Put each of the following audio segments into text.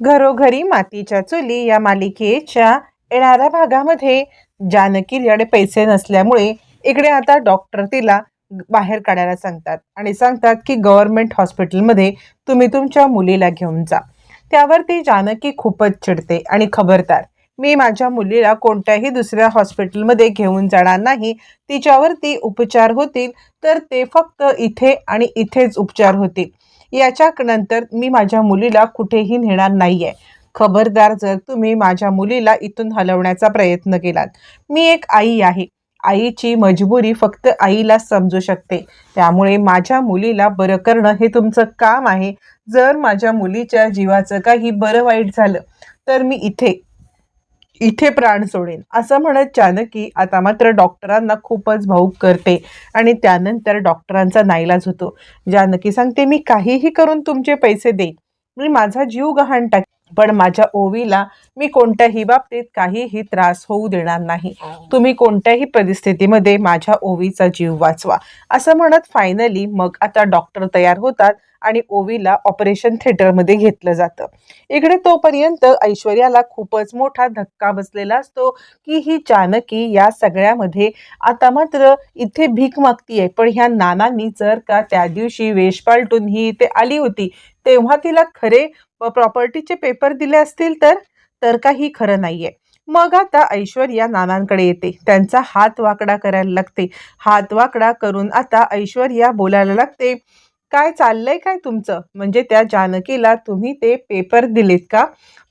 घरोघरी मातीच्या चुली या मालिकेच्या येणाऱ्या भागामध्ये जानकीकडे पैसे नसल्यामुळे इकडे आता डॉक्टर तिला बाहेर काढायला सांगतात. आणि सांगतात की गव्हर्नमेंट हॉस्पिटलमध्ये तुम्ही तुमच्या मुलीला घेऊन जा. त्यावर ती जानकी खूपच चिडते आणि खबरदार. मी माझ्या मुलीला कोणत्याही दुसऱ्या हॉस्पिटलमध्ये घेऊन जाणार नाही. तिच्यावरती उपचार होतील तर ते फक्त इथे आणि इथेच उपचार होतील. याच्या नंतर मी माझ्या मुलीला कुठेही नेणार नाहीये. खबरदार जर तुम्ही माझ्या मुलीला इथून हलवण्याचा प्रयत्न केलात. मी एक आई आहे. आईची मजबुरी फक्त आईला समजू शकते. त्यामुळे माझ्या मुलीला बरं करणं हे तुमचं काम आहे. जर माझ्या मुलीच्या जीवाचं काही बरं वाईट झालं तर मी इथे इथे प्राण सोडेन. असं म्हणत जानकी आता मात्र डॉक्टरांना खूपच भाऊक करते आणि त्यानंतर डॉक्टरांचा नाईलाज होतो. जानकी सांगते मी काहीही करून तुमचे पैसे देईन. मी माझा जीव गहाण टाक पण माझ्या ओवीला मी कोणत्याही बाबतीत काहीही त्रास होऊ देणार नाही. तुम्ही कोणत्याही परिस्थितीमध्ये माझ्या ओवीचा जीव वाचवा. असं म्हणत फायनली मग आता डॉक्टर तयार होतात आणि ओवीला ऑपरेशन थिएटरमध्ये घेतलं जातं. इकडे तोपर्यंत ऐश्वर्याला खूपच मोठा धक्का बसलेला असतो की ही जानकी या सगळ्यामध्ये आता मात्र इथे भीक मागतीये. पण ह्या नानांनी जर का त्या दिवशी वेश पालटून ही इथे आली होती तेव्हा तिला खरे प्रॉपर्टीचे पेपर दिले असतील तर तर काही खरं नाहीये. मग आता ऐश्वर्या नानांकडे येते. त्यांचा हात वाकडा करायला लागते. हात वाकडा करून आता ऐश्वर्या बोलायला लागते. काय चाललंय काय तुमचं? म्हणजे त्या जानकीला तुम्ही ते पेपर दिलेत का?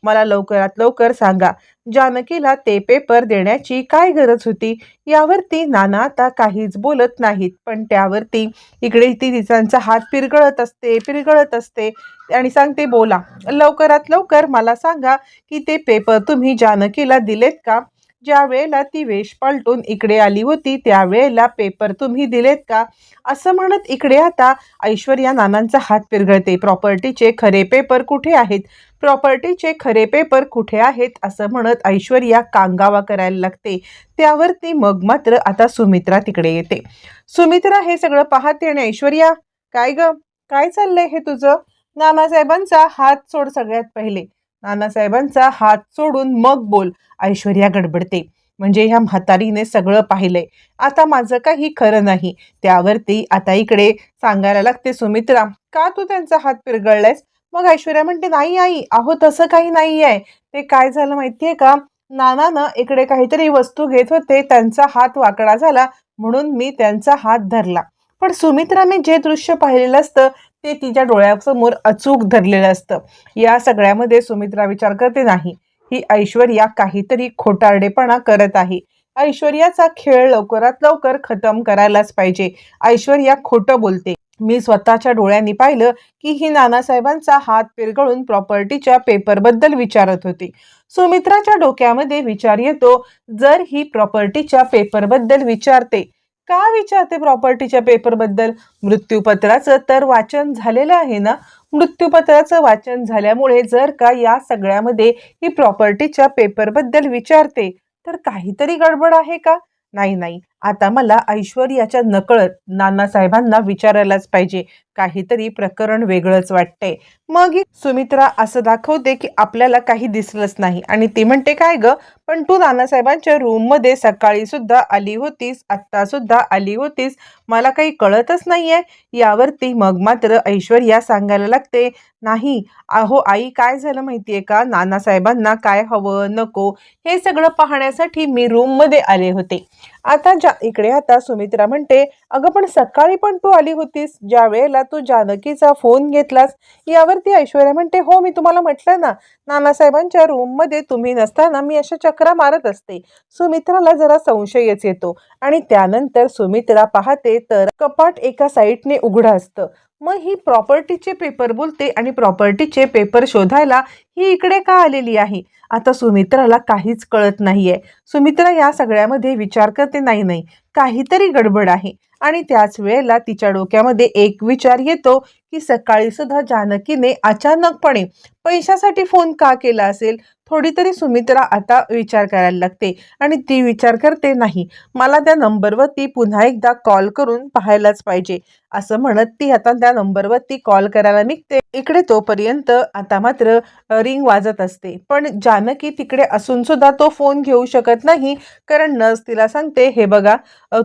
मला लवकरात लवकर सांगा. जानकीला ते पेपर देण्याची काय गरज होती? यावरती नाना आता काहीच बोलत नाहीत पण त्यावरती इकडे ती तिचांचा हात पिरगळत असते पिरगळत असते. आणि सांगते बोला लवकरात लवकर मला सांगा की ते पेपर तुम्ही जानकीला दिलेत का? ज्या वेळेला ती वेश पालटून इकडे आली होती त्यावेळेला पेपर तुम्ही दिलेत का? असं म्हणत इकडे आता ऐश्वर्या नानांचा हात पिरगळते. प्रॉपर्टीचे खरे पेपर कुठे आहेत? प्रॉपर्टीचे खरे पेपर कुठे आहेत? असं म्हणत ऐश्वर्या कांगावा करायला लागते. त्यावरती मग मात्र आता सुमित्रा तिकडे येते. सुमित्रा हे सगळं पाहते आणि ऐश्वर्या काय ग? काय चाललंय हे तुझं? नानासाहेबांचा हात सोड सगळ्यात पहिले. नानासाहेबांचा हात सोडून मग बोल ऐश्वर्या गडबडते. म्हणजे ह्या म्हातारीने सगळं पाहिलंय. आता माझं काही खरं नाही. त्यावरती आता इकडे सांगायला लागते सुमित्रा का तू त्यांचा हात पिरगळलायस? मग ऐश्वर्या म्हणते नाही आई अहो तसं काही नाही आहे ते काय झालं माहितीये का? नानानं इकडे काहीतरी वस्तू घेत होते. त्यांचा हात वाकडा झाला म्हणून मी त्यांचा हात धरला. पण सुमित्राने जे दृश्य पाहिलेलं असतं ते तिच्या डोळ्यासमोर अचूक धरलेलं असतं. या सगळ्यामध्ये सुमित्रा विचार करते नाही. ही ऐश्वर्या काहीतरी खोटारडेपणा करत आहे. ऐश्वर्याचा खेळ लवकरात लवकर खतम करायलाच पाहिजे. ऐश्वर्या खोटं बोलते. मी स्वतःच्या डोळ्यांनी पाहिलं की ही नानासाहेबांचा हात पिरगळून प्रॉपर्टीच्या पेपरबद्दल विचारत होती. सुमित्राच्या डोक्यामध्ये विचार येतो जर ही प्रॉपर्टीच्या पेपरबद्दल विचारते का विचारते प्रॉपर्टीच्या पेपरबद्दल? मृत्यूपत्राचं तर वाचन झालेलं आहे ना? मृत्यूपत्राचं वाचन झाल्यामुळे जर का या सगळ्यामध्ये ही प्रॉपर्टीच्या पेपरबद्दल विचारते तर काहीतरी गडबड आहे का? नाही नाही. आता मला ऐश्वर्याच्या नकळत नानासाहेबांना विचारायलाच पाहिजे. काहीतरी प्रकरण वेगळंच वाटतंय. मग सुमित्रा असं दाखवते की आपल्याला काही दिसलंच नाही. आणि ती म्हणते काय ग? पण तू नानासाहेबांच्या रूममध्ये सकाळी सुद्धा आली होतीस आत्ता सुद्धा आली होतीस. मला काही कळतच नाहीये. यावरती मग मात्र ऐश्वर्या सांगायला लागते नाही अहो आई काय झालं माहितीये का? नानासाहेबांना काय हवं नको हे सगळं पाहण्यासाठी मी रूममध्ये आले होते. आता ज्या इकडे आता सुमित्रा म्हणते अगं पण सकाळी पण तू आली होतीस. ज्या वेळेला तू जानकीचा फोन घेतलास यावरती ऐश्वर्या म्हणते हो मी तुम्हाला म्हटलं ना नानासाहेबांच्या रूममध्ये तुम्ही नसताना मी अशा चक्रा मारत असते. सुमित्राला जरा संशयच येतो. आणि त्यानंतर सुमित्रा पाहते तर कपाट एका साईडने उघडं असतं. मग ही प्रॉपर्टीचे पेपर बोलते आणि प्रॉपर्टीचे पेपर शोधायला ही इकडे का आलेली आहे? आता सुमित्राला काहीच कळत नाहीये. सुमित्रा या सगळ्यामध्ये विचार करते नाही नाही काहीतरी गडबड आहे. आणि त्याच वेळेला तिच्या डोक्यामध्ये एक विचार येतो की सकाळी सुद्धा जानकीने अचानकपणे पैशासाठी फोन का केला असेल? थोडी तरी सुमित्रा आता विचार करायला लागते आणि ती विचार करते नाही मला त्या नंबरवरती पुन्हा एकदा कॉल करून पाहायलाच पाहिजे. असं म्हणत ती आता त्या नंबरवरती कॉल करायला निघते. इकडे तोपर्यंत आता मात्र रिंग वाजत असते. पण जानकी तिकडे असून सुद्धा तो फोन घेऊ शकत नाही कारण नर्स तिला सांगते हे बघा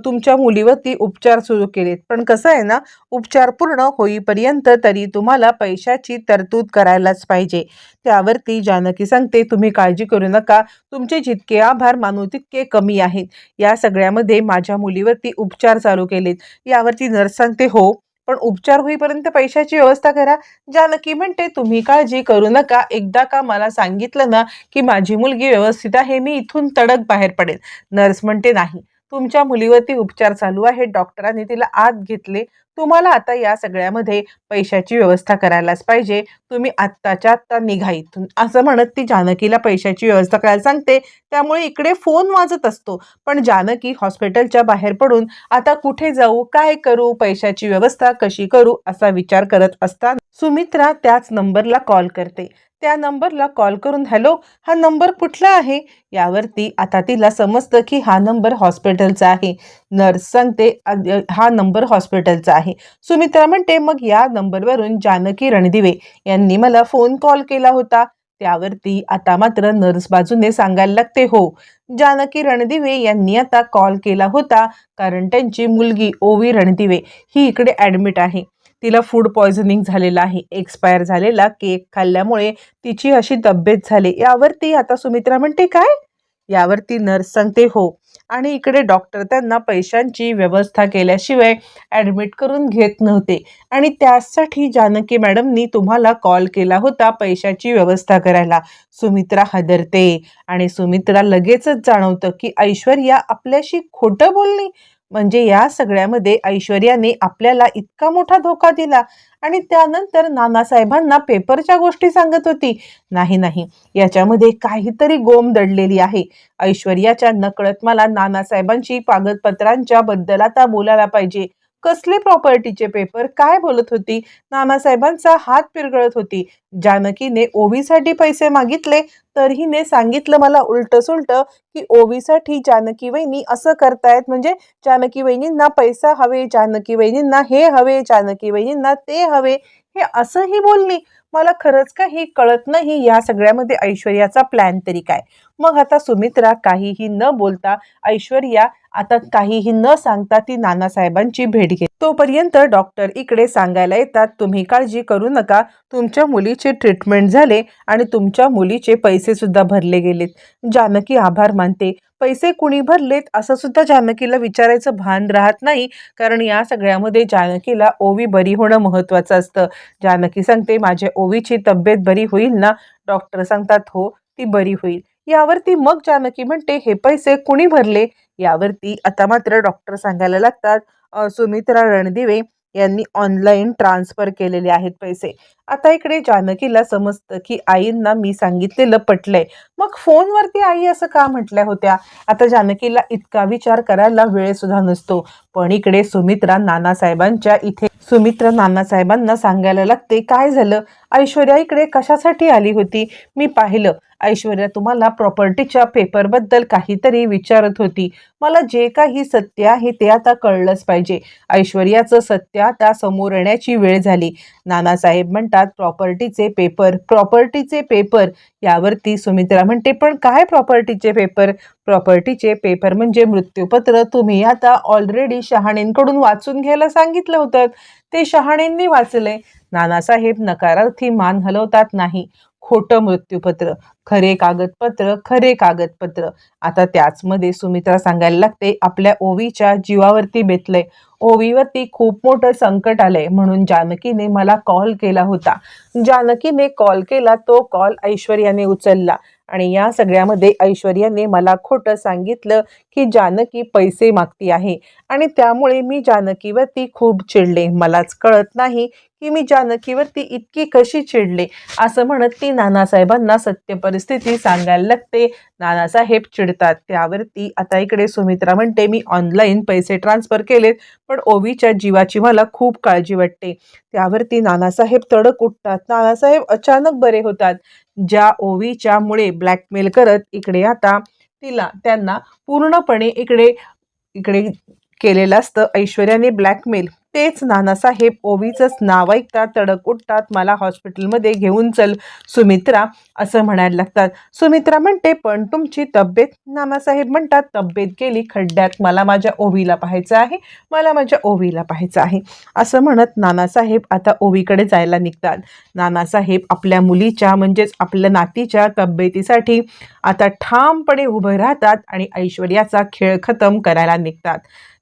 तुमच्या मुलीवरती उपचार सुरू केलेत. पण कसं आहे ना उपचार पूर्ण होईपर्यंत तरी तुम्हाला पैशाची तरतूद करायलाच पाहिजे. त्यावरती जानकी सांगते तुम्ही काळजी करू नका. तुमचे जितके आभार मानू तितके कमी आहेत. या सगळ्यामध्ये माझ्या मुलीवरती उपचार चालू केलेत. यावरती नर्स सांगते हो हो पण उपचार होईपर्यंत पैशाची व्यवस्था करा. जानकी म्हणते तुम्ही काळजी करू नका. एकदा का मला सांगितलं ना की माझी मुलगी व्यवस्थित आहे मी इथून तडक बाहेर पडेल. नर्स म्हणते नाही तुमच्या मुलीवरती उपचार चालू आहे डॉक्टरांनी तिला आत घेतले. तुम्हाला आता या सगळ्यामध्ये पैशाची व्यवस्था करायलाच पाहिजे. तुम्ही आत्ताच्या आत्ता निघा इथून. असं म्हणत ती जानकीला पैशाची व्यवस्था करायला सांगते. त्यामुळे इकडे फोन वाजत असतो. पण जानकी हॉस्पिटलच्या बाहेर पडून आता कुठे जाऊ? काय करू? पैशाची व्यवस्था कशी करू? असा विचार करत असताना सुमित्रा त्याच नंबरला कॉल करते. त्या नंबरला कॉल करून हॅलो हा नंबर कुठला आहे? यावरती आता तिला समजतं की हा नंबर हॉस्पिटलचा आहे. नर्स सांगते "अ- हा नंबर हॉस्पिटलचा आहे. सुमित्रा म्हणते मग या नंबरवरून जानकी रणदिवे यांनी मला फोन कॉल केला होता. त्यावरती आता मात्र नर्स बाजूने सांगायला लागते हो जानकी रणदिवे यांनी आता कॉल केला होता कारण त्यांची मुलगी ओवी रणदिवे ही इकडे ॲडमिट आहे. तिला फूड पॉयझनिंग झालेलं आहे एक्सपायर झालेला केक खाल्ल्यामुळे तिची अशी तब्येत झाली. यावरती आता सुमित्रा म्हणते काय? यावरती नर्स सांगते हो. आणि इकडे डॉक्टर त्यांना पैशांची व्यवस्था केल्याशिवाय ॲडमिट करून घेत नव्हते. आणि त्यासाठी जानकी मॅडमनी तुम्हाला कॉल केला होता पैशाची व्यवस्था करायला. सुमित्रा हादरते. आणि सुमित्रा लगेचच जाणवतं की ऐश्वर्या आपल्याशी खोटं बोलली. म्हणजे या सगळ्यामध्ये ऐश्वर्याने आपल्याला इतका मोठा धोका दिला आणि त्यानंतर नानासाहेबांना पेपरच्या गोष्टी सांगत होती नाही नाही याच्यामध्ये काहीतरी गोम दडलेली आहे. ऐश्वर्याच्या नकळत मला नानासाहेबांची कागदपत्रांच्या बद्दल आता बोलायला पाहिजे. कसले प्रॉपर्टीचे पेपर काय बोलत होती? नानासाहेबांचा हात पिरगळत होती. जानकीने ओवीसाठी पैसे मागितले तर हिने सांगितलं मला उलट सुलट की ओवीसाठी जानकी वहिनी असं करतायत. म्हणजे जानकी वहिनींना पैसा हवे जानकी वहिनींना हे हवे जानकी वहिनींना ते हवे हे असंही बोलली. मला खरंच काही कळत नाही या सगळ्यामध्ये ऐश्वर्याचा प्लॅन तरी काय? मग आता सुमित्रा काहीही न बोलता ऐश्वर्या आता काहीही न सांगता ती नानासाहेबांची भेट घेत. तोपर्यंत डॉक्टर इकडे सांगायला येतात तुम्ही काळजी करू नका तुमच्या मुलीचे ट्रीटमेंट झाले आणि तुमच्या मुलीचे पैसे सुद्धा भरले गेलेत. जानकी आभार मानते. पैसे कुणी भरलेत असं सुद्धा जानकीला विचारायचं भान राहत नाही कारण या सगळ्यामध्ये जानकीला ओवी बरी होणं महत्त्वाचं असतं. जानकी सांगते माझ्या ओवीची तब्येत बरी होईल ना? डॉक्टर सांगतात हो ती बरी होईल. यावरती मग जानकी म्हणते हे पैसे कुणी भरले? यावरती आता मात्र डॉक्टर सांगायला लागतात सुमित्रा रणदिवे यांनी ऑनलाईन ट्रान्सफर केलेले आहेत पैसे. आता इकडे जानकीला समजतं की आईंना मी सांगितलेलं पटलंय. मग फोनवरती आई असं का म्हटल्या होत्या? आता जानकीला इतका विचार करायला वेळ सुद्धा नसतो. पण इकडे सुमित्रा नानासाहेबांच्या इथे सुमित्रा नानासाहेबांना सांगायला लागते काय झालं? ऐश्वर्या इकडे कशासाठी आली होती? मी पाहिलं. ऐश्वर्या तुम्हाला प्रॉपर्टीच्या पेपरबद्दल काहीतरी विचारत होती. मला जे काही सत्य आहे ते आता कळलंच पाहिजे. ऐश्वर्याचं सत्य आता समोर येण्याची वेळ झाली. नानासाहेब म्हणतात प्रॉपर्टीचे पेपर प्रॉपर्टीचे पेपर यावरती सुमित्रा म्हणते पण काय प्रॉपर्टीचे पेपर प्रॉपर्टीचे पेपर म्हणजे मृत्यूपत्र. तुम्ही आता ऑलरेडी शहाणेंकडून वाचून घ्यायला सांगितलं होतं. ते शहाणेंनी वाचले. नानासाहेब नकारार्थी मान हलवतात नाही. खोटं मृत्यूपत्र. खरे कागदपत्र खरे कागदपत्र. आता त्याचमध्ये सुमित्रा सांगायला लागते आपल्या ओवीच्या जीवावरती बेतलंय. ओवीवरती खूप मोठं संकट आलंय. म्हणून जानकीने मला कॉल केला होता. जानकीने कॉल केला तो कॉल ऐश्वर्याने उचलला. आणि या सगळ्यामध्ये ऐश्वर्याने मला खोटं सांगितलं की जानकी पैसे मागती आहे. आणि त्यामुळे मी जानकीवरती खूप चिडले. मलाच कळत नाही की मी जानकीवरती इतकी कशी चिडले? असं म्हणत ती नानासाहेबांना सत्य परिस्थिती सांगायला लागते. नानासाहेब चिडतात. त्यावरती आता इकडे सुमित्रा म्हणते मी ऑनलाईन पैसे ट्रान्सफर केलेत पण ओवीच्या जीवाची मला खूप काळजी वाटते. त्यावरती नानासाहेब तडक उठतात. नानासाहेब अचानक बरे होतात. ज्या ओवीच्या मुळे ब्लॅकमेल करत इकडे आता तिला त्यांना पूर्णपणे इकडे इकडे केलेलं असतं ऐश्वर्याने ब्लॅकमेल तेच नानासाहेब ओवीचंच नाव ऐकतात तडक उठतात मला हॉस्पिटलमध्ये घेऊन चल सुमित्रा असं म्हणायला लागतात. सुमित्रा म्हणते पण तुमची तब्येत नानासाहेब म्हणतात तब्येत गेली खड्ड्यात मला माझ्या ओवीला पाहायचं आहे मला माझ्या ओवीला पाहायचं आहे. असं म्हणत नानासाहेब आता ओवीकडे जायला निघतात. नानासाहेब आपल्या मुलीच्या म्हणजेच आपल्या नातीच्या तब्येतीसाठी आता ठामपणे उभं राहतात आणि ऐश्वर्याचा खेळ खतम करायला निघतात.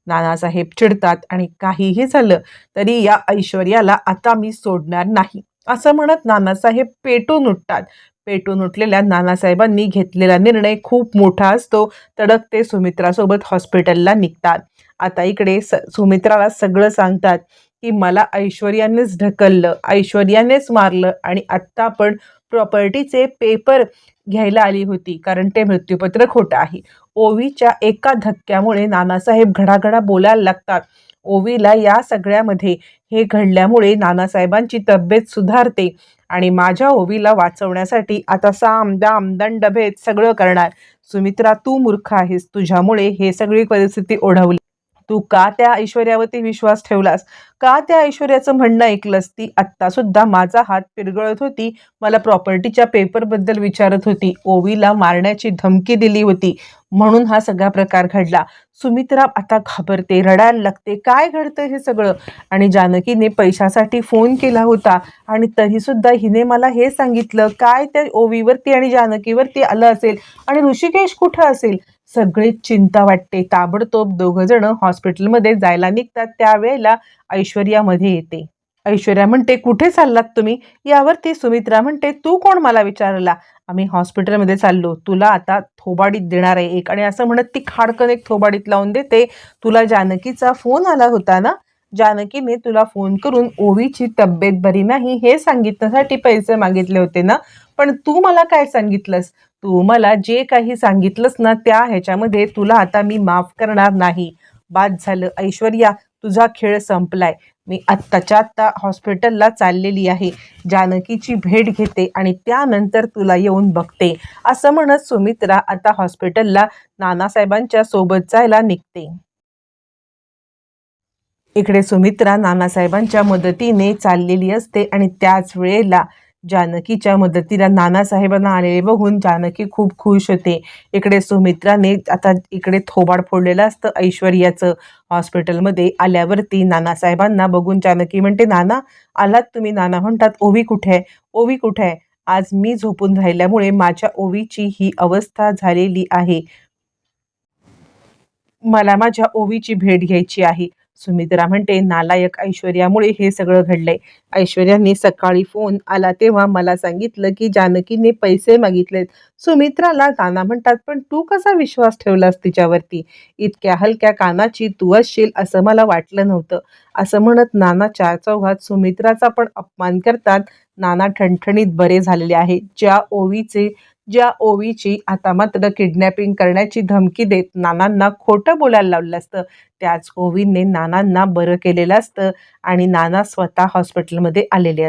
नानासाहेब चिडतात आणि काहीही झालं तरी या ऐश्वर्याला आता मी सोडणार नाही. असं म्हणत नानासाहेब पेटून उठतात. पेटून उठलेल्या नानासाहेबांनी घेतलेला निर्णय खूप मोठा असतो. तडक ते सुमित्रासोबत हॉस्पिटलला निघतात. आता इकडे स सुमित्राला सगळं सांगतात की मला ऐश्वर्यानेच ढकललं ऐश्वर्यानेच मारलं आणि आत्ता पण प्रॉपर्टीचे पेपर घ्यायला आली होती कारण ते मृत्यूपत्र खोटं आहे. ओवीच्या एका धक्क्यामुळे नानासाहेब घडाघडा बोलायला लागतात. ओवीला या सगळ्यामध्ये हे घडल्यामुळे नानासाहेबांची तब्येत सुधारते आणि माझ्या ओवीला वाचवण्यासाठी आता साम दाम दंडभेद सगळं करणार. सुमित्रा तू मूर्ख आहेस. तुझ्यामुळे हे सगळी परिस्थिती ओढवली. तू का त्या ऐश्वर्यावरती विश्वास ठेवलास? का त्या ऐश्वर्याचं म्हणणं ऐकलंस? ती आत्ता सुद्धा माझा हात पिरगळत होती. मला प्रॉपर्टीच्या पेपरबद्दल विचारत होती. ओवीला मारण्याची धमकी दिली होती. म्हणून हा सगळा प्रकार घडला. सुमित्रा आता घाबरते. रडायला लागते. काय घडतं हे सगळं? आणि जानकीने पैशासाठी फोन केला होता. आणि तरीसुद्धा हिने मला हे सांगितलं. काय त्या ओवीवरती आणि जानकीवरती आलं असेल? आणि ऋषिकेश कुठं असेल? सगळीच चिंता वाटते ताबडतोब दोघं जण हॉस्पिटलमध्ये जायला निघतात. त्यावेळेला ऐश्वर्यामध्ये येते. ऐश्वर्या म्हणते कुठे चाललात तुम्ही? यावरती सुमित्रा म्हणते तू कोण मला विचारला? आम्ही हॉस्पिटलमध्ये चाललो. तुला आता थोबाडीत देणार आहे. एक आणि असं म्हणत ती खाडकन एक थोबाडीत लावून देते. तुला जानकीचा फोन आला होता ना? जानकीने तुला फोन करून ओवीची तब्येत बरी नाही हे सांगितण्यासाठी पैसे मागितले होते ना? पण तू मला काय सांगितलंस? तू मला जे काही सांगितलंस ना त्या ह्याच्यामध्ये तुला आता मी माफ करणार नाही. बाद झालं ऐश्वर्या तुझा खेळ संपलाय. मी आत्ताच्या आत्ता हॉस्पिटलला चाललेली आहे. जानकीची भेट घेते आणि त्यानंतर तुला येऊन बघते. असं म्हणत सुमित्रा आता हॉस्पिटलला नानासाहेबांच्या सोबत जायला निघते. इकडे सुमित्रा नानासाहेबांच्या मदतीने चाललेली असते आणि त्याच वेळेला जानकीच्या मदतीला नानासाहेबांना आलेले बघून जानकी खूप खुश होते. इकडे सुमित्राने आता इकडे थोबाड फोडलेलं असतं ऐश्वर्याचं हॉस्पिटलमध्ये आल्यावरती नानासाहेबांना बघून जानकी म्हणते नाना आलात तुम्ही? नाना म्हणतात ओवी कुठे आहे? ओवी कुठे आहे? आज मी झोपून राहिल्यामुळे माझ्या ओवीची ही अवस्था झालेली आहे. मला माझ्या ओवीची भेट घ्यायची आहे. सुमित्रा म्हणते नालायक ऐश्वर्यामुळे हे सगळं घडलंय. ऐश्वर्याने सकाळी फोन आला तेव्हा मला सांगितलं की जानकीने पैसे मागितलेत. सुमित्राला काना म्हणतात पण तू कसा विश्वास ठेवलास तिच्यावरती? इतक्या हलक्या कानाची तू असशील असं मला वाटलं नव्हतं. असं म्हणत नाना चार चौघात सुमित्राचा पण अपमान करतात. नाना ठणठणीत बरे झालेले आहे ज्या ओवीचे ज्या ओवीची आता मात्र किडनॅपिंग करण्याची धमकी देत नानांना खोटं बोलायला लावलं असतं त्याच ओवीने नानांना बरं केलेलं असतं आणि नाना स्वतः हॉस्पिटलमध्ये आलेले